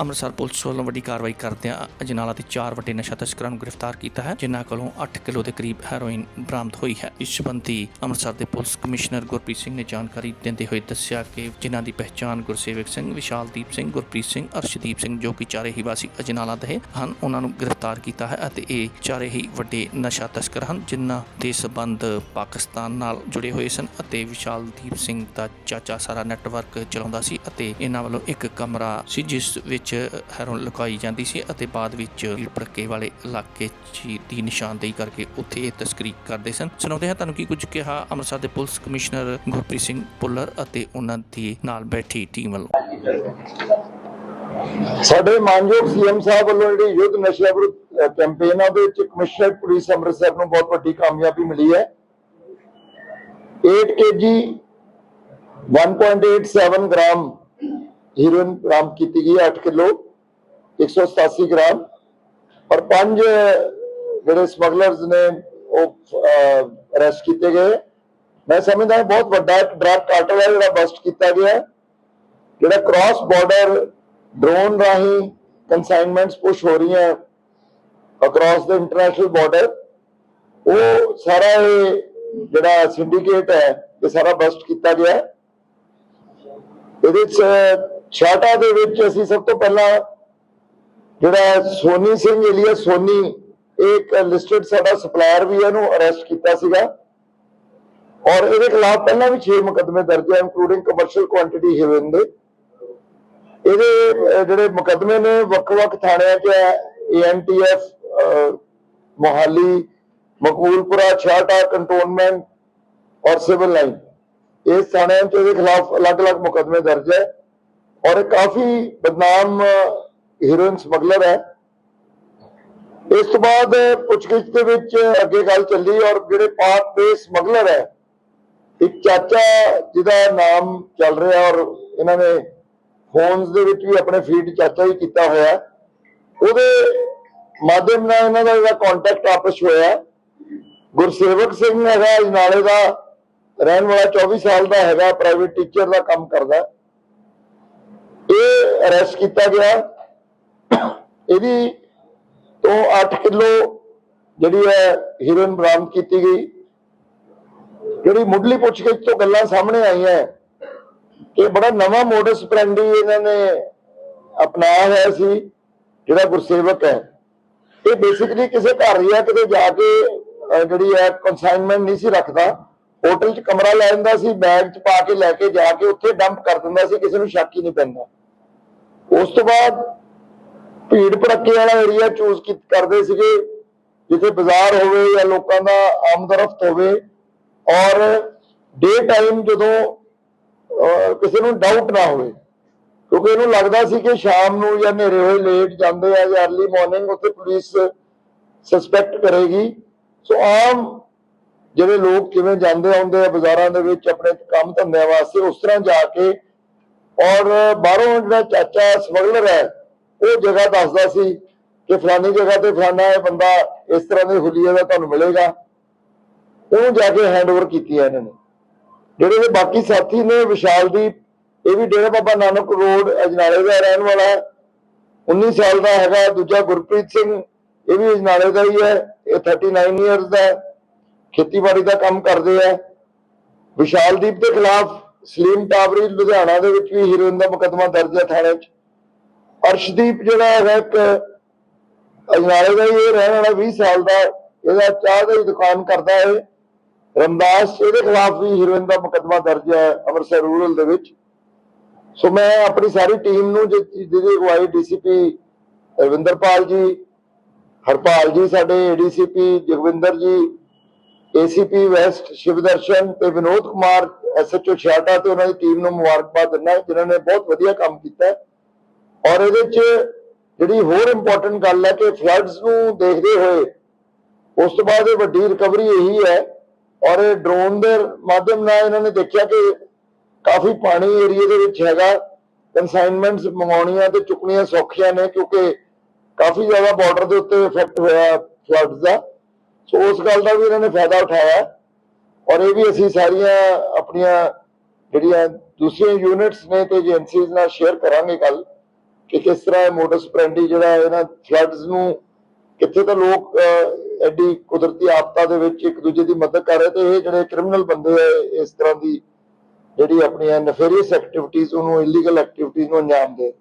Amritsar police ਵੱਲੋਂ ਵੱਡੀ ਕਾਰਵਾਈ ਕਰਦਿਆਂ ਅਜਨਾਲਾ ਦੇ ਚਾਰ ਵੱਡੇ ਨਸ਼ਾ ਤਸਕਰਾਂ ਨੂੰ ਗ੍ਰਿਫਤਾਰ ਕੀਤਾ ਹੈ, ਜਿਨ੍ਹਾਂ ਕੋਲੋਂ 8 ਕਿਲੋ ਦੇ ਕਰੀਬ ਹੈਰੋਇਨ ਬਰਾਮਦ ਹੋਈ ਹੈ। ਇਸ ਸੰਬੰਧੀ ਅੰਮ੍ਰਿਤਸਰ ਦੇ ਪੁਲਿਸ ਕਮਿਸ਼ਨਰ ਗੁਰਪ੍ਰੀਤ ਸਿੰਘ ਨੇ ਜਾਣਕਾਰੀ ਦਿੰਦੇ ਹੋਏ ਦੱਸਿਆ ਕਿ ਜਿਨ੍ਹਾਂ ਦੀ ਪਹਿਚਾਣ ਗੁਰਸੇਵਕ ਸਿੰਘ ਵਿਸ਼ਾਲਦੀਪ ਸਿੰਘ, ਗੁਰਪ੍ਰੀਤ ਸਿੰਘ, ਅਰਸ਼ਦੀਪ ਸਿੰਘ ਜੋ ਕਿ ਚਾਰੇ ਹੀ ਵਾਸੀ ਅਜਨਾਲਾ ਦੇ ਹਨ ਉਹਨਾਂ ਨੂੰ ਗ੍ਰਿਫਤਾਰ ਕੀਤਾ ਹੈ ਅਤੇ ਇਹ ਚਾਰੇ ਹੀ ਵੱਡੇ ਨਸ਼ਾ ਤਸਕਰ ਹਨ, ਜਿਨ੍ਹਾਂ ਦੇ ਸਬੰਧ ਪਾਕਿਸਤਾਨ ਨਾਲ ਜੁੜੇ ਹੋਏ ਸਨ ਅਤੇ ਵਿਸ਼ਾਲਦੀਪ ਸਿੰਘ ਦਾ ਚਾਚਾ ਸਾਰਾ ਨੈਟਵਰਕ ਚਲਾਉਂਦਾ ਸੀ ਅਤੇ ਇਹਨਾਂ ਵੱਲੋਂ ਇੱਕ ਕਮਰਾ ਸੀ, ਜਿਸ ਵਿੱਚ ਹੈਰੋਇਨ ਲੁਕਾਈ ਜਾਂਦੀ ਸੀ ਅਤੇ ਬਾਅਦ ਵਿੱਚ ਭੜਕੇ ਵਾਲੇ ਇਲਾਕੇ 'ਚ ਦੀ ਨਿਸ਼ਾਨਦੇਹੀ ਕਰਕੇ ਉੱਥੇ ਇਹ ਤਸਕਰੀ ਕਰਦੇ ਸਨ। ਸੁਣਾਉਂਦੇ ਹਾਂ ਤੁਹਾਨੂੰ ਕੀ ਕੁਝ ਕਿਹਾ? ਅੰਮ੍ਰਿਤਸਰ ਦੇ ਪੁਲਿਸ ਕਮਿਸ਼ਨਰ ਗੁਰਪ੍ਰੀਤ ਸਿੰਘ ਪੁੱਲਰ ਅਤੇ ਉਹਨਾਂ ਦੀ ਨਾਲ ਬੈਠੀ ਟੀਮ ਵੱਲੋਂ। ਸਾਡੇ ਮਾਨਯੋਗ ਸੀਐਮ ਸਾਹਿਬ ਵੱਲੋਂ ਜਿਹੜੀ ਯੁੱਧ ਨਸ਼ਿਆਂ ਵਿਰੁੱਧ ਕੈਂਪੇਨ ਆ, ਉਹਦੇ ਵਿੱਚ ਕਮਿਸ਼ਨਰ ਪੁਲਿਸ ਅੰਮ੍ਰਿਤਸਰ ਨੂੰ ਬਹੁਤ ਵੱਡੀ ਕਾਮਯਾਬੀ ਮਿਲੀ ਹੈ। 8 ਕੇਜੀ 1.87 ਗ੍ਰਾਮ ਹੀਰੋਇਨ ਬਰਾਮਦ ਕੀਤੀ ਗਈ 8 ਕਿਲੋ 187 ਗ੍ਰਾਮ ਔਰ ਪੰਜ ਜਿਹੜੇ ਸਮਗਲਰਸ ਨੇ ਉਹ ਅਰੈਸਟ ਕੀਤੇ ਗਏ ਮੈਂ ਸਮਝਦਾ ਹਾਂ ਬਹੁਤ ਵੱਡਾ ਡਰਗ ਕਾਰਟਲ ਹੈ ਜਿਹੜਾ ਬਸਟ ਕੀਤਾ ਗਿਆ ਜਿਹੜਾ ਕ੍ਰਾਸ ਬਾਰਡਰ ਡਰੋਨ ਰਾਹੀਂ ਕਨਸਾਈਨਮੈਂਟਸ ਪੁਸ਼ ਹੋ ਰਹੀਆਂ ਅਕ੍ਰੋਸ ਦ ਇੰਟਰਨੈਸ਼ਨਲ ਬਾਰਡਰ ਉਹ ਸਾਰਾ ਇਹ ਜਿਹੜਾ ਸਿੰਡੀਕੇਟ ਹੈ ਇਹ ਸਾਰਾ ਬਸਟ ਕੀਤਾ ਗਿਆ ਇਹਦੇ ਚ ਛਾਟਾ ਦੇ ਵਿੱਚ ਅਸੀਂ ਸਭ ਤੋਂ ਪਹਿਲਾਂ ਜਿਹੜਾ ਸੋਨੀ ਸਿੰਘ ਏਲੀਆ ਸੋਨੀ ਇੱਕ ਲਿਸਟਡ ਸਾਡਾ ਸਪਲਾਇਰ ਵੀ ਇਹਨੂੰ ਅਰੈਸਟ ਕੀਤਾ ਸੀਗਾ। ਔਰ ਇਹਦੇ ਖਿਲਾਫ ਪਹਿਲਾਂ ਵੀ 6 ਮੁਕੱਦਮੇ ਦਰਜ ਹੈ ਇਨਕਲੂਡਿੰਗ ਕਮਰਸ਼ੀਅਲ ਕੁਆਂਟੀਟੀ ਹੀਰੋਇਨ ਦੇ। ਇਹਦੇ ਜਿਹੜੇ ਮੁਕੱਦਮੇ ਨੇ, ਵੱਖ-ਵੱਖ ਥਾਣਿਆਂ 'ਚ ਹੈ ਏਐਨਟੀਐਫ ਮੋਹਾਲੀ, ਮਕਬੂਲਪੁਰਾ, ਛਾਟਾ ਕੰਟੋਨਮੈਂਟ ਔਰ ਸਿਵਲ ਲਾਈਨ ਇਸ ਥਾਣਿਆਂ 'ਚ ਇਹਦੇ ਖਿਲਾਫ ਅਲੱਗ-ਅਲੱਗ ਮੁਕੱਦਮੇ ਦਰਜ ਹੈ। ਔਰ ਕਾਫੀ ਬਦਨਾਮ ਹੀਰੋਇਨ ਸਮਗਲਰ ਹੈ। ਇਸ ਤੋਂ ਬਾਅਦ ਪੁੱਛਗਿੱਛ ਦੇ ਵਿੱਚ ਅੱਗੇ ਗੱਲ ਚੱਲੀ ਔਰ ਜਿਹੜੇ ਪਾਕ ਦੇ ਸਮਗਲਰ ਹੈ, ਇੱਕ ਚਾਚਾ ਜਿਹਦਾ ਨਾਮ ਚੱਲ ਰਿਹਾ ਔਰ ਇਹਨਾਂ ਨੇ ਫੋਨਸ ਦੇ ਵਿੱਚ ਵੀ ਆਪਣੇ ਫੀਡ ਚਾਚਾ ਹੀ ਕੀਤਾ ਹੋਇਆ ਉਹਦੇ ਮਾਧਿਅਮ ਨਾਲ ਇਹਨਾਂ ਦਾ ਜਿਹੜਾ ਕੰਟੈਕਟ ਆਪਸ ਹੋਇਆ। ਗੁਰਸੇਵਕ ਸਿੰਘ ਹੈਗਾ ਅਜਨਾਲੇ ਦਾ ਰਹਿਣ ਵਾਲਾ 24 ਸਾਲ ਦਾ ਹੈਗਾ ਪ੍ਰਾਈਵੇਟ ਟੀਚਰ ਦਾ ਕੰਮ ਕਰਦਾ। ਇਹ ਅਰੈਸਟ ਕੀਤਾ ਗਿਆ। ਇਹਦੀ ਤੋਂ 8 ਕਿਲੋ ਜਿਹੜੀ ਹੈ ਹੀਰੋਇਨ ਬਰਾਮਦ ਕੀਤੀ ਗਈ। ਜਿਹੜੀ ਮੁੱਢਲੀ ਪੁੱਛਗਿੱਛ ਤੋਂ ਗੱਲਾਂ ਸਾਹਮਣੇ ਆਈਆਂ। ਕਿ ਬੜਾ ਨਵਾਂ ਮੋਡਸ ਪ੍ਰੈਂਡੀ ਇਹਨਾਂ ਨੇ ਅਪਣਾਇਆ ਹੋਇਆ ਸੀ, ਜਿਹੜਾ ਗੁਰਸੇਵਕ ਹੈ। ਇਹ ਬੇਸਿਕਲੀ ਕਿਸੇ ਘਰ ਜਾਂ ਕਿਤੇ ਜਾ ਕੇ ਜਿਹੜੀ ਹੈ ਕਨਸਾਈਨਮੈਂਟ ਨਹੀਂ ਸੀ ਰੱਖਦਾ। ਹੋਟਲ 'ਚ ਕਮਰਾ ਲੈ ਜਾਂਦਾ ਸੀ, ਬੈਗ 'ਚ ਪਾ ਕੇ ਲੈ ਕੇ ਜਾ ਕੇ ਉੱਥੇ ਡੰਪ ਕਰ ਦਿੰਦਾ ਸੀ, ਕਿਸੇ ਨੂੰ ਸ਼ੱਕ ਹੀ ਨਹੀਂ ਪੈਂਦਾ। ਉਸ ਤੋਂ ਬਾਅਦ ਭੀੜ ਭੜੱਕੇ ਵਾਲਾ ਏਰੀਆ ਚੂਜ਼ ਕਰਦੇ ਸੀਗੇ, ਜਿੱਥੇ ਬਾਜ਼ਾਰ ਹੋਵੇ ਜਾਂ ਲੋਕਾਂ ਦਾ ਆਮਦਰਫਤ ਹੋਵੇ, ਔਰ ਡੇ ਟਾਈਮ ਜਦੋਂ ਕਿਸੇ ਨੂੰ ਡਾਊਟ ਨਾ ਹੋਵੇ, ਕਿਉਂਕਿ ਇਹਨੂੰ ਲੱਗਦਾ ਸੀ ਕਿ ਸ਼ਾਮ ਨੂੰ ਜਾਂ ਹਨੇਰੇ ਹੋਏ ਲੇਟ ਜਾਂਦੇ ਆ ਜਾਂ ਅਰਲੀ ਮਾਰਨਿੰਗ ਉੱਥੇ ਪੁਲਿਸ ਸਸਪੈਕਟ ਕਰੇਗੀ। ਸੋ ਆਮ ਜਿਹੜੇ ਲੋਕ ਕਿਵੇਂ ਜਾਂਦੇ ਆਉਂਦੇ ਆ ਬਾਜ਼ਾਰਾਂ ਦੇ ਵਿੱਚ ਆਪਣੇ ਕੰਮ ਧੰਦਿਆਂ ਵਾਸਤੇ, ਉਸ ਤਰ੍ਹਾਂ ਜਾ ਕੇ ਔਰ ਬਾਹਰੋਂ ਜਿਹੜਾ ਚਾਚਾ ਸਮਗਲਰ ਹੈ, ਉਹ ਜਗ੍ਹਾ ਦੱਸਦਾ ਸੀ ਕਿ ਫਲਾਨੀ ਜਗ੍ਹਾ ਤੇ ਫਲਾਨਾ ਇਹ ਬੰਦਾ ਇਸ ਤਰ੍ਹਾਂ ਦੇ ਹੁਲੀਏ ਦਾ ਤੁਹਾਨੂੰ ਮਿਲੇਗਾ। ਉਹ ਜਾ ਕੇ ਹੈਂਡਓਵਰ ਕੀਤੀ ਹੈ ਇਹਨਾਂ ਨੇ। ਜਿਹੜੇ ਇਹਦੇ ਬਾਕੀ ਸਾਥੀ ਨੇ ਵਿਸ਼ਾਲਦੀਪ ਇਹ ਵੀ ਡੇਰਾ ਬਾਬਾ ਨਾਨਕ ਰੋਡ, ਅਜਨਾਲੇ ਦਾ ਰਹਿਣ ਵਾਲਾ ਹੈ। 19 ਸਾਲ ਦਾ ਹੈਗਾ, ਦੂਜਾ ਗੁਰਪ੍ਰੀਤ ਸਿੰਘ, ਇਹ ਵੀ ਅਜਨਾਲੇ ਦਾ ਹੀ ਹੈ, ਇਹ 39 ਇਅਰਸ ਦਾ ਹੈ। ਖੇਤੀਬਾੜੀ ਦਾ ਕੰਮ ਕਰਦੇ ਆ। ਵਿਸ਼ਾਲਦੀਪ ਦੇ ਖਿਲਾਫ ਸਲੀਮ ਟਾਵਰੀ ਲੁਧਿਆਣਾ ਦੇ ਵਿੱਚ ਵੀ ਹੀਰੋਇਨ ਦਾ ਮੁਕੱਦਮਾ ਦਰਜ ਹੈ ਥਾਣੇ 'ਚ। ਅਰਸ਼ਦੀਪ ਜਿਹੜਾ ਹੈਗਾ ਇੱਕ ਅਜਨਾਲੇ ਦਾ ਇਹ ਰਹਿਣ ਵਾਲਾ 20 ਸਾਲ ਦਾ, ਇਹਦਾ ਚਾਹ ਦੀ ਦੁਕਾਨ ਕਰਦਾ ਹੈ ਰਮਦਾਸ ਇਹਦੇ ਖਿਲਾਫ ਵੀ ਹੀਰੋਇਨ ਦਾ ਮੁਕੱਦਮਾ ਦਰਜ ਹੈ ਅੰਮ੍ਰਿਤਸਰ ਰੂਰਲ ਦੇ ਵਿੱਚ। ਸੋ ਮੈਂ ਆਪਣੀ ਸਾਰੀ ਟੀਮ ਨੂੰ ਜਿ- ਜਿਹਦੀ ਅਗਵਾਈ ਡੀਸੀਪੀ ਰਵਿੰਦਰਪਾਲ ਜੀ, ਹਰਪਾਲ ਜੀ, ਸਾਡੇ ਏਡੀਸੀਪੀ ਜਗਵਿੰਦਰ ਜੀ ਏਸੀਪੀ ਵੈਸਟ ਸ਼ਿਵਦਰਸ਼ਨ ਤੇ ਵਿਨੋਦ ਕੁਮਾਰ ਐਸਐਚਓ ਛਿਆਟਾ ਤੇ ਉਹਨਾਂ ਦੀ ਟੀਮ ਨੂੰ ਮੁਬਾਰਕਬਾਦ ਦਿੰਦਾ ਜਿਨ੍ਹਾਂ ਨੇ ਬਹੁਤ ਵਧੀਆ ਕੰਮ ਕੀਤਾ ਔਰ ਇਹਦੇ 'ਚ ਜਿਹੜੀ ਹੋਰ ਇੰਪੋਰਟੈਂਟ ਗੱਲ ਹੈ ਕਿ ਫਲੱਡਸ ਨੂੰ ਦੇਖਦੇ ਹੋਏ, ਉਸ ਤੋਂ ਬਾਅਦ ਇਹ ਵੱਡੀ ਰਿਕਵਰੀ ਇਹੀ ਹੈ। ਔਰ ਇਹ ਡਰੋਨ ਦੇ ਮਾਧਿਅਮ ਨਾਲ ਇਹਨਾਂ ਨੇ ਦੇਖਿਆ ਕਿ ਕਾਫੀ ਪਾਣੀ ਏਰੀਆ ਦੇ ਵਿੱਚ ਹੈਗਾ। ਕਨਸਾਈਨਮੈਂਟਸ ਮੰਗਾਉਣੀਆਂ ਤੇ ਚੁੱਕਣੀਆਂ ਸੌਖੀਆਂ ਨੇ, ਕਿਉਂਕਿ ਕਾਫੀ ਜ਼ਿਆਦਾ ਬਾਰਡਰ ਦੇ ਉੱਤੇ ਇਫੈਕਟ ਹੋਇਆ ਫਲੱਡਸ ਦਾ। ਸੋ ਉਸ ਗੱਲ ਦਾ ਵੀ ਇਹਨਾਂ ਨੇ ਫਾਇਦਾ ਉਠਾਇਆ। ਔਰ ਇਹ ਵੀ ਅਸੀਂ ਸਾਰੀਆਂ ਆਪਣੀਆਂ ਜਿਹੜੀਆਂ ਦੂਸਰੀਆਂ ਯੂਨਿਟਸ ਨੇ ਤੇ ਏਜੰਸੀਜ਼ ਨਾਲ ਸ਼ੇਅਰ ਕਰਾਂਗੇ ਕੱਲ ਕਿ ਕਿਸ ਤਰ੍ਹਾਂ ਇਹ ਮੋਡਸ ਪ੍ਰੈਂਡੀ ਜਿਹੜਾ ਇਹਨਾਂ ਫਲੱਡਸ ਨੂੰ ਕਿੱਥੇ ਤਾਂ ਲੋਕ ਐਡੀ ਕੁਦਰਤੀ ਆਫਤਾਂ ਦੇ ਵਿੱਚ ਇੱਕ ਦੂਜੇ ਦੀ ਮਦਦ ਕਰ ਰਹੇ ਤੇ ਇਹ ਜਿਹੜੇ ਕ੍ਰਿਮੀਨਲ ਬੰਦੇ ਆ, ਇਸ ਤਰ੍ਹਾਂ ਦੀ ਜਿਹੜੀ ਆਪਣੀਆਂ ਨਫੇਰੀਅਸ ਐਕਟੀਵਿਟੀਜ਼ ਉਹਨੂੰ ਇਲੀਗਲ ਐਕਟੀਵਿਟੀਜ਼ ਨੂੰ ਅੰਜਾਮ ਦੇ।